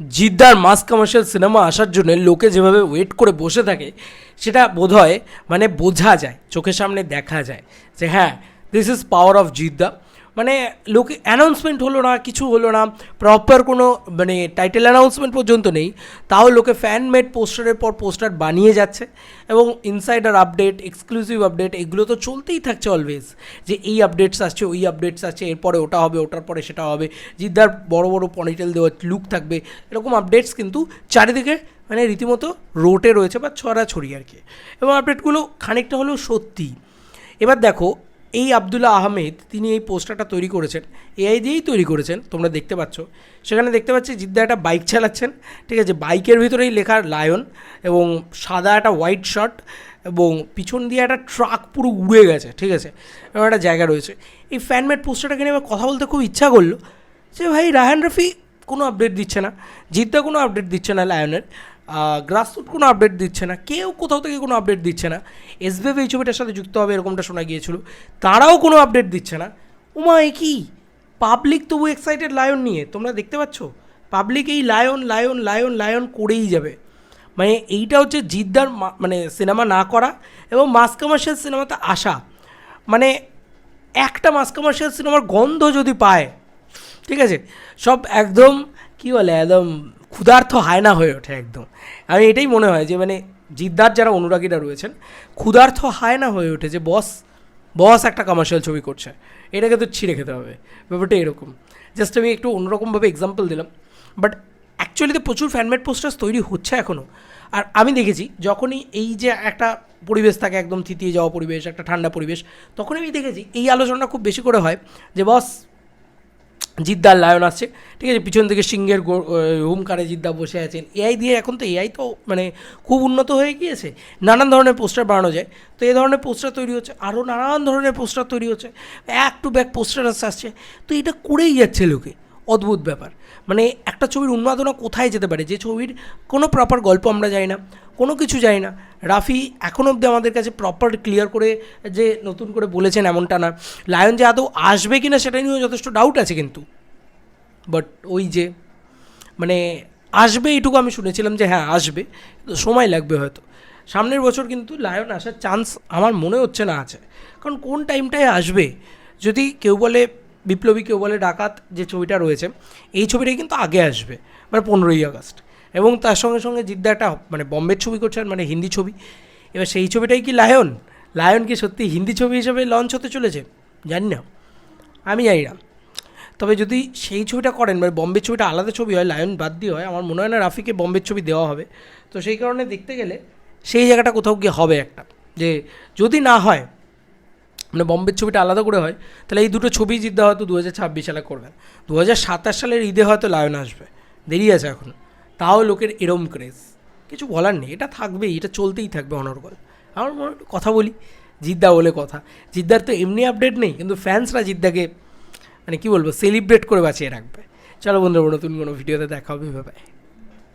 জিদ্দার mass commercial cinema আসার জন্য লোকে যেভাবে ওয়েট করে বসে থাকে, সেটা বোধহয় মানে বোঝা যায়, চোখের সামনে দেখা যায় যে হ্যাঁ দিস ইজ পাওয়ার অফ জিদ্দা। মানে লোকে অ্যানাউন্সমেন্ট হলো না, কিছু হলো না প্রপার কোনো মানে টাইটেল অ্যানাউন্সমেন্ট পর্যন্ত নেই। তাও লোকে ফ্যান মেড পোস্টারের পর পোস্টার বানিয়ে যাচ্ছে এবং ইনসাইডার আপডেট এক্সক্লুসিভ আপডেট এগুলো তো চলতেই থাকছে অলওয়েজ যে এই আপডেটস আসছে, ওই আপডেটস আসছে, এরপরে ওটা হবে, ওটার পরে সেটা হবে। জিদ্দার বড় বড় পনিটেল দেওয়া লুক থাকবে। এরকম আপডেটস কিন্তু চারিদিকে মানে রীতিমতো রোটে রয়েছে বা ছড়াছড়ি আর কি। এবং আপডেটগুলো খানিকটা হলেও সত্যি। এবার দেখো এই আবদুল্লাহ আহমেদ তিনি এই পোস্টারটা তৈরি করেছেন, এআই দিয়েই তৈরি করেছেন, তোমরা দেখতে পাচ্ছ। সেখানে দেখতে পাচ্ছি জিদ্দা একটা বাইক চালাচ্ছেন, ঠিক আছে? বাইকের ভিতরেই লেখা লায়ন এবং সাদা একটা হোয়াইট শার্ট এবং পিছন দিয়ে একটা ট্রাক পুরো উড়ে গেছে, ঠিক আছে? এরকম একটা জায়গা রয়েছে। এই ফ্যানমেড পোস্টারটাকে নিয়ে আমার কথা বলতে খুব ইচ্ছা করল যে, ভাই রাহান রফি কোনো আপডেট দিচ্ছে না, জিদ্দা কোনো আপডেট দিচ্ছে না লায়নের। গ্রাসরুট কোনো আপডেট দিচ্ছে না। কেউ কোথাও থেকে কোনো আপডেট দিচ্ছে না। এসবিএফ এই ছবিটার সাথে যুক্ত হবে এরকমটা শোনা গিয়েছিল। তারাও কোনো আপডেট দিচ্ছে না। উমা, এ কি? পাবলিক তবু এক্সাইটেড লায়ন নিয়ে। তোমরা দেখতে পাচ্ছ? পাবলিক এই লায়ন লায়ন লায়ন লায়ন করেই যাবে। মানে এইটা হচ্ছে জিদ্দার মানে সিনেমা না করা এবং মাস কমার্শিয়াল সিনেমাতে আসা। মানে একটা মাস কমার্শিয়াল সিনেমার গন্ধ যদি পায়, ঠিক আছে? সব একদম কী বলে, একদম ক্ষুধার্থ হায়না হয়ে ওঠে একদম। আমি এটাই মনে হয় যে মানে জিদ্দার যারা অনুরাগীরা রয়েছেন ক্ষুধার্থ হায়না হয়ে ওঠে যে, বস বস একটা কমার্শিয়াল ছবি করছে। এটাকে তো ছিঁড়ে খেতে হবে। ব্যাপারটা এরকম। জাস্ট আমি একটু অন্যরকমভাবে এক্সাম্পল দিলাম। বাট অ্যাকচুয়ালিতে প্রচুর ফ্যানমেড পোস্টার্স তৈরি হচ্ছে এখনও আর আমি দেখেছি, যখনই এই যে একটা পরিবেশ থাকে, একদম থিতিয়ে যাওয়া পরিবেশ, একটা ঠান্ডা পরিবেশ তখন আমি দেখেছি, এই আলোচনাটা খুব বেশি করে হয় যে, বস জিদ্দার লায়ন আসছে ঠিক আছে? পিছন থেকে সিংহের হুমকারে জিদ্দা বসে আছেন। এআই দিয়ে এখন তো এআই তো মানে খুব উন্নত হয়ে গিয়েছে। নানান ধরনের পোস্টার বানানো যায়। তো এই ধরনের পোস্টার তৈরি হচ্ছে আরও নানান ধরনের পোস্টার তৈরি হচ্ছে। এক টু ব্যাক পোস্টার আসছে আসছে। তো এটা করেই যাচ্ছে লোকে। অদ্ভুত ব্যাপার। মানে একটা ছবির উন্মাদনা কোথায় যেতে পারে? যে ছবির কোনো প্রপার গল্প আমরা জানি না, কোনো কিছু জানি না। রাফি এখন অবধি আমাদের কাছে প্রপার ক্লিয়ার করে যে, নতুন করে বলেছেন এমনটা না। লায়ন যে আদৌ আসবে কি না সেটা নিয়েও যথেষ্ট ডাউট আছে কিন্তু। বাট ওই যে মানে আসবে এইটুকু আমি শুনেছিলাম যে হ্যাঁ আসবে। সময় লাগবে হয়তো। সামনের বছর কিন্তু লায়ন আসার চান্স আমার মনে হচ্ছে না আছে। কারণ কোন টাইমটায় আসবে? যদি কেউ বলে বিপ্লবী কেউ বলে ডাকাত যে ছবিটা রয়েছে, এই ছবিটাই কিন্তু আগে আসবে মানে পনেরোই আগস্ট। এবং তার সঙ্গে সঙ্গে জিদ্দা একটা মানে বম্বের ছবি করছেন মানে হিন্দি ছবি। এবার সেই ছবিটাই কি লায়ন? লায়ন কি সত্যি হিন্দি ছবি হিসেবে লঞ্চ হতে চলেছে? জানি না। আমি জানি না। তবে যদি সেই ছবিটা করেন মানে বম্বের ছবিটা আলাদা ছবি হয়, লায়ন বাদ দিয়ে হয়, আমার মনে হয় না রাফিকে বম্বের ছবি দেওয়া হবে। তো সেই কারণে দেখতে গেলে সেই জায়গাটা কোথাও গিয়ে হবে একটা। যে যদি না হয় মানে বম্বের ছবিটা আলাদা করে হয়, তাহলে এই দুটো ছবি জিদ্দা হয়তো দু হাজার ছাব্বিশ সালে করবেন। দু হাজার সাতাশ সালের ঈদে হয়তো লায়ন আসবে। দেরি আছে এখন। তাও লোকের এরম ক্রেজ কিছু বলার নেই, এটা থাকবেই, এটা চলতেই থাকবে অনর্গল। আমার মনে কথা বলি, জিদ্দা বলে কথা। জিদ্দার তো এমনি আপডেট নেই, কিন্তু ফ্যান্সরা জিদ্দাকে মানে কী বলব সেলিব্রেট করে বাঁচিয়ে রাখবে। চলো বন্ধুরা, নতুন কোনো ভিডিওতে দেখা হবে ভাবে